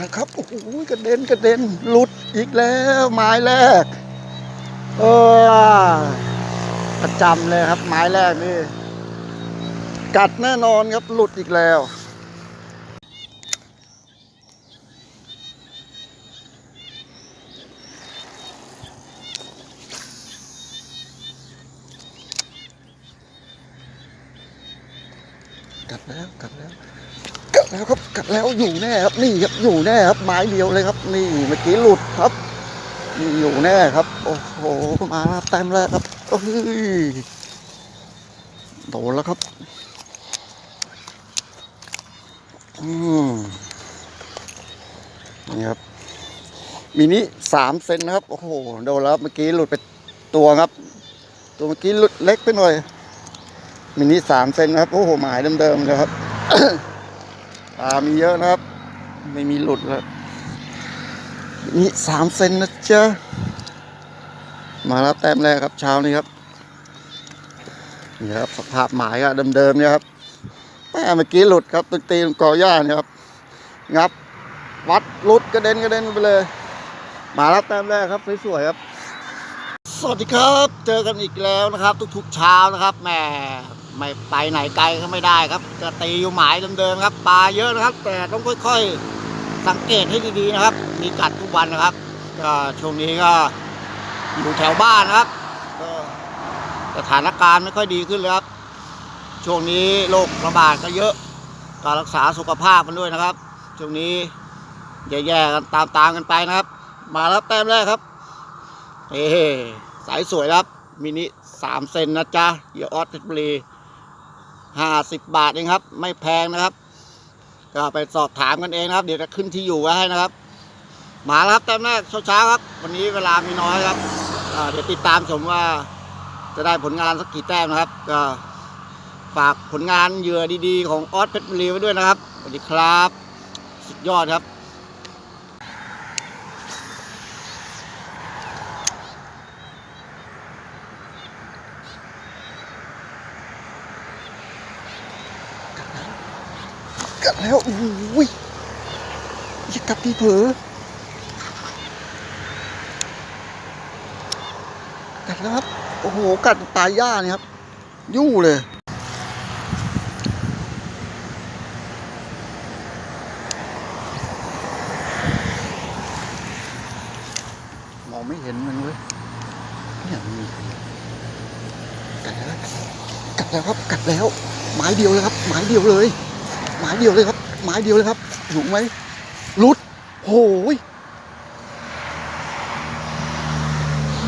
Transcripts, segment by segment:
นะครับโอ้โหกระเด็นกระเด็นหลุดอีกแล้วไม้แรกเออประจำเลยครับ ไม้แรกนี่ กัดแน่นอนครับหลุดอีกแล้วกัดแล้วกัดแล้ว แล้วครับกัดแล้วอยู่แน่ครับนี่ครับอยู่แน่ครับไม้เดียวเลยครับ นี่เมื่อกี้หลุดครับนี่อยู่แน่ครับ โอ้โหมาเต็มแล้วครับเอ้ยโดนแล้วครับอืมนี่ครับมินิสามเซนนะครับ โอ้โหโดนแล้วเมื่อกี้หลุดไปตัวครับ ตัวเมื่อกี้หลุดเล็กไปหน่อยมินิสามเซนนะครับ โอ้โหหมายเดิมๆเลยครับ ปลามีเยอะนะครับ ไม่มีหลุดแล้วนี่สามเซนนะเจ๊ะมารับแต้มแรกครับเช้านี้ครับนี่ครับสภาพหมายก็เดิมๆเนี่ยครับแม่เมื่อกี้หลุดครับตึกตีนกอหญ้าเนี่ยครับ งับ วัดหลุดกระเด็นกระเด็นไปเลย มารับแต้มแรกครับสวยๆครับ สวัสดีครับ เจอกันอีกแล้วนะครับ ทุกๆเช้านะครับแหม ไม่ไปไหนไกลก็ไม่ได้ครับจะตีอยู่หมายเดิมๆครับปลาเยอะนะครับ แต่ต้องค่อยๆ สังเกตให้ดีๆนะครับ มีกัดทุกวันนะครับก็ช่วงนี้ก็อยู่แถวบ้านนะครับสถานการณ์ไม่ค่อยดีขึ้นเลยครับ ช่วงนี้โรคระบาดก็เยอะการรักษาสุขภาพกันด้วยนะครับ ช่วงนี้แย่ๆกันตามๆกันไปนะครับ มาแล้วแต้มแรกครับเฮ้สายสวยครับมินิสามเซนนะจ๊ะเหยื่อออสเพชรบุรี ห้าสิบบาทเองครับ ไม่แพงนะครับ ก็ไปสอบถามกันเองนะครับ เดี๋ยวจะขึ้นที่อยู่ไว้ให้นะครับมาแล้วครับแต้มแรกเช้าๆครับ วันนี้เวลามีน้อยครับเดี๋ยวติดตามชมว่าจะได้ผลงานสักกี่แต้มนะครับ ก็ฝากผลงานเหยื่อดีๆ ของออสเพชรบุรีไว้ด้วยนะครับสวัสดีครับ สุดยอดครับ กัดแล้วอุ้ย อย่ากัดทีเผลอกัดแล้วครับ โอ้โห กัดตายย่าเนี่ยครับ ยู่เลย มองไม่เห็นมันเว้ยเนี่ยมีกัดแล้วกัดแล้วครับ กัดแล้วไม้เดียวเลยครับไม้เดียวเลยไม้เดียวเลยครับไม้เดียวเลยครับอยู่ไหม หลุดโอ้ย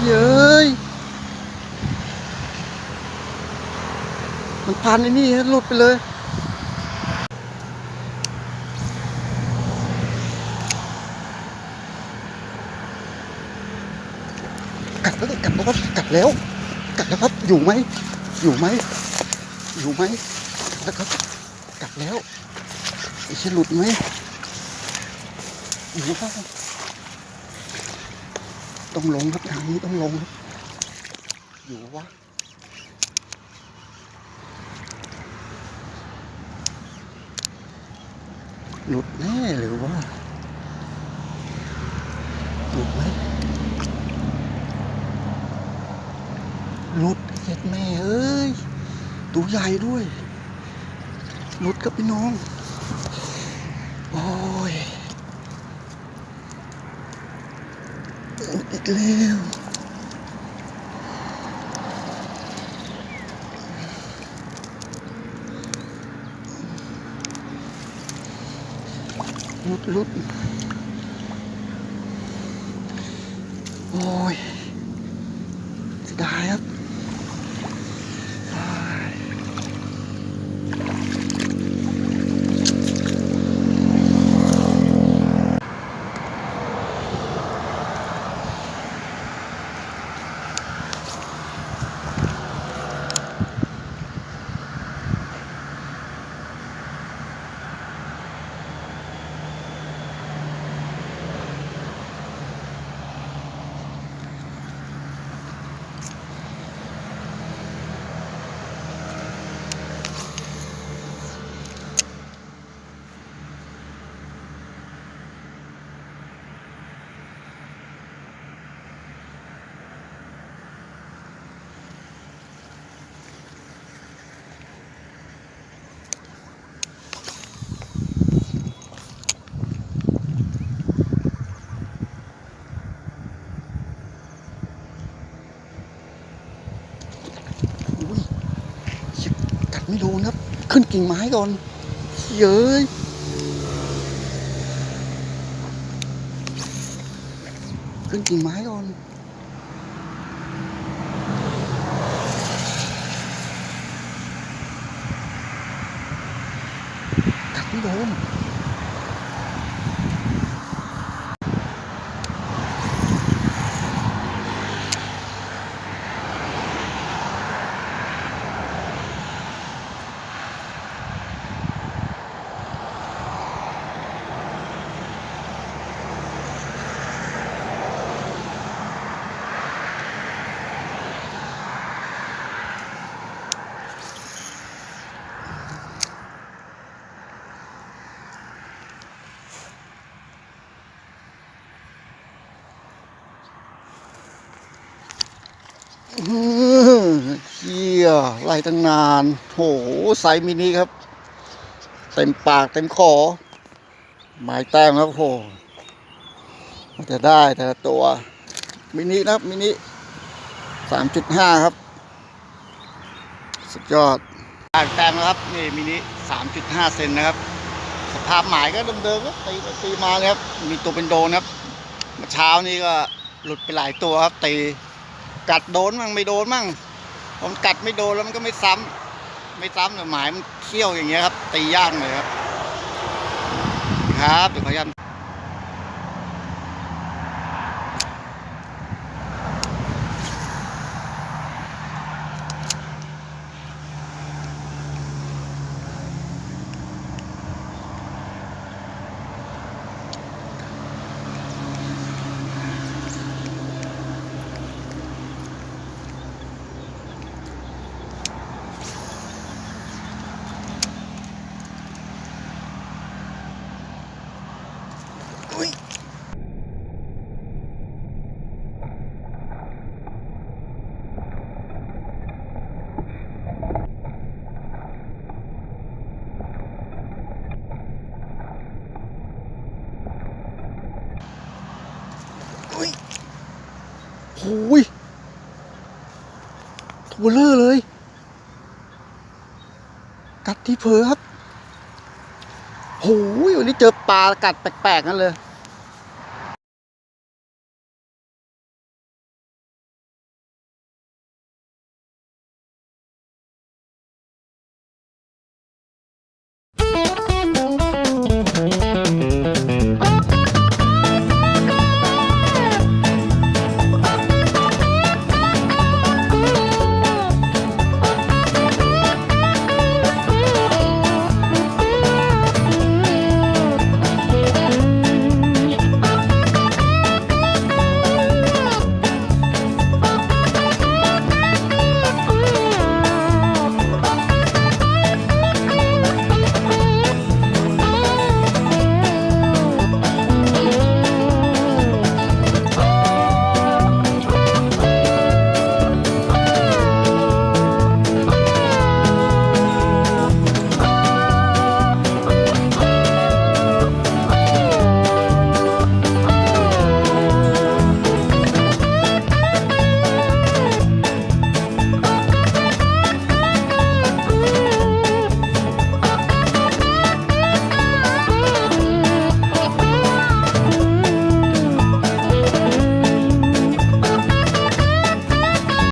เย้ยมันพันไอ้นี่ฮะหลุดไปเลยกัดแล้วกัดแล้วครับกัดแล้วกัดแล้วครับ อยู่ไหม อยู่ไหม อยู่ไหมกัดแล้วครับกัดแล้วไอ้เชยหลุดไหม ต้องลงครับทางนี้ต้องลงครับ อยู่วะหลุดแน่หรือว่าหลุดไหมหลุดเห็ดแม่เอ้ยตัวใหญ่ด้วยหลุดครับพี่น้อง โอ้ย หลุด ไม่โดนครับขึ้นกิ่งไม้ก่อนเย้ยขึ้นกิ่งไม้ก่อนกัดไม่โดน เฮียไล่ตั้งนาน โหไซส์มินิครับ เต็มปากเต็มคอหมายแต้มครับโหมันจะได้แต่ละตัว มินินะครับมินิสามจุดห้าครับ สุดยอดปากแต้มนะครับ นี่มินิสามจุดห้าเซนนะครับ สภาพหมายก็เดิมๆครับตีตีมาเลยครับ มีตัวเป็นโดนครับเมื่อเช้านี้ก็หลุดไปหลายตัวครับตี กัดโดนมั่งไม่โดนมั่งผมกัดไม่โดนแล้วมันก็ไม่ซ้ำไม่ซ้ำแต่หมายมันเขี้ยวอย่างเงี้ยครับตียากเลยครับ ครับเดี๋ยวขออนุ โอ้ยตัวเลอะเลย กัดที่เพลอครับโอ้ยวันนี้เจอปลากัดแปลกๆนั่นเลย